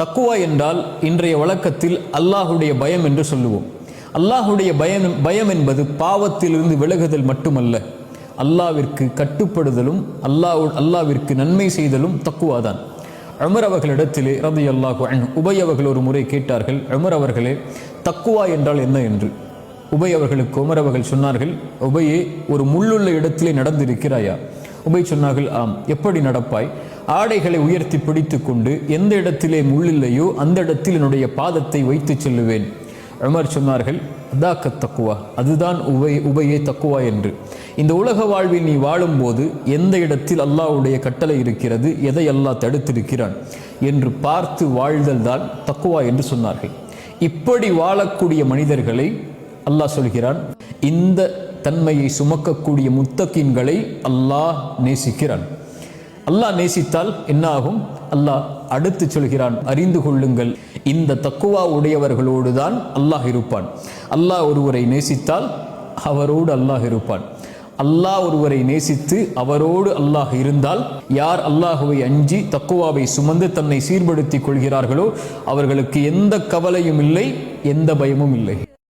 தக்குவா என்றால் இன்றைய வழக்கத்தில் அல்லாஹுடைய பயம் என்று சொல்லுவோம். அல்லாஹுடைய பயம் பயம் என்பது பாவத்திலிருந்து விலகுதல் மட்டுமல்ல. அல்லாவிற்கு கட்டுப்படுதலும் அல்லாஹ் அல்லாவிற்கு நன்மை செய்தலும் தக்குவாதான் அமர் அவர்களிடத்திலே ரதி அல்லாஹு அன் உபய் அவர்கள் ஒரு முறை கேட்டார்கள் அமர் அவர்களே தக்குவா என்றால் என்ன என்று? உபய் அவர்களுக்கு உமர் அவர்கள் சொன்னார்கள் உபையே ஒரு முள்ளுள்ள இடத்திலே நடந்திருக்கிறாயா? உபை சொன்னார்கள் ஆம் எப்படி நடப்பாய்? ஆடைகளை உயர்த்தி பிடித்து கொண்டு எந்த இடத்திலே முள்ளில்லையோ அந்த இடத்தில் என்னுடைய பாதத்தை வைத்து செல்லுவேன். உமர் சொன்னார்கள் அதாக்க தக்குவா. அதுதான் உபய உபயே தக்குவா என்று. இந்த உலக வாழ்வில் நீ வாழும்போது எந்த இடத்தில் அல்லாஹ்வுடைய கட்டளை இருக்கிறது எதை அல்லாஹ் தடுத்திருக்கிறான்? என்று பார்த்து வாழ்தல் தான் தக்குவா என்று சொன்னார்கள். இப்படி வாழக்கூடிய மனிதர்களை அல்லாஹ் சொல்கிறான் இந்த தன்மையை சுமக்கக்கூடிய முத்தக்கின்களை அல்லாஹ் நேசிக்கிறான். அல்லாஹ் நேசித்தால் என்ன ஆகும் அல்லாஹ் அடுத்து சொல்கிறான் அறிந்து கொள்ளுங்கள். இந்த தக்குவா உடையவர்களோடு தான் அல்லாஹ் இருப்பான். அல்லாஹ் ஒருவரை நேசித்தால் அவரோடு அல்லாஹ் இருப்பான். அல்லாஹ் ஒருவரை நேசித்து அவரோடு அல்லாஹ் இருந்தால் யார் அல்லாஹுவை அஞ்சி தக்குவாவை சுமந்து தன்னை சீர்படுத்திக் கொள்கிறார்களோ அவர்களுக்கு எந்த கவலையும் இல்லை எந்த பயமும் இல்லை.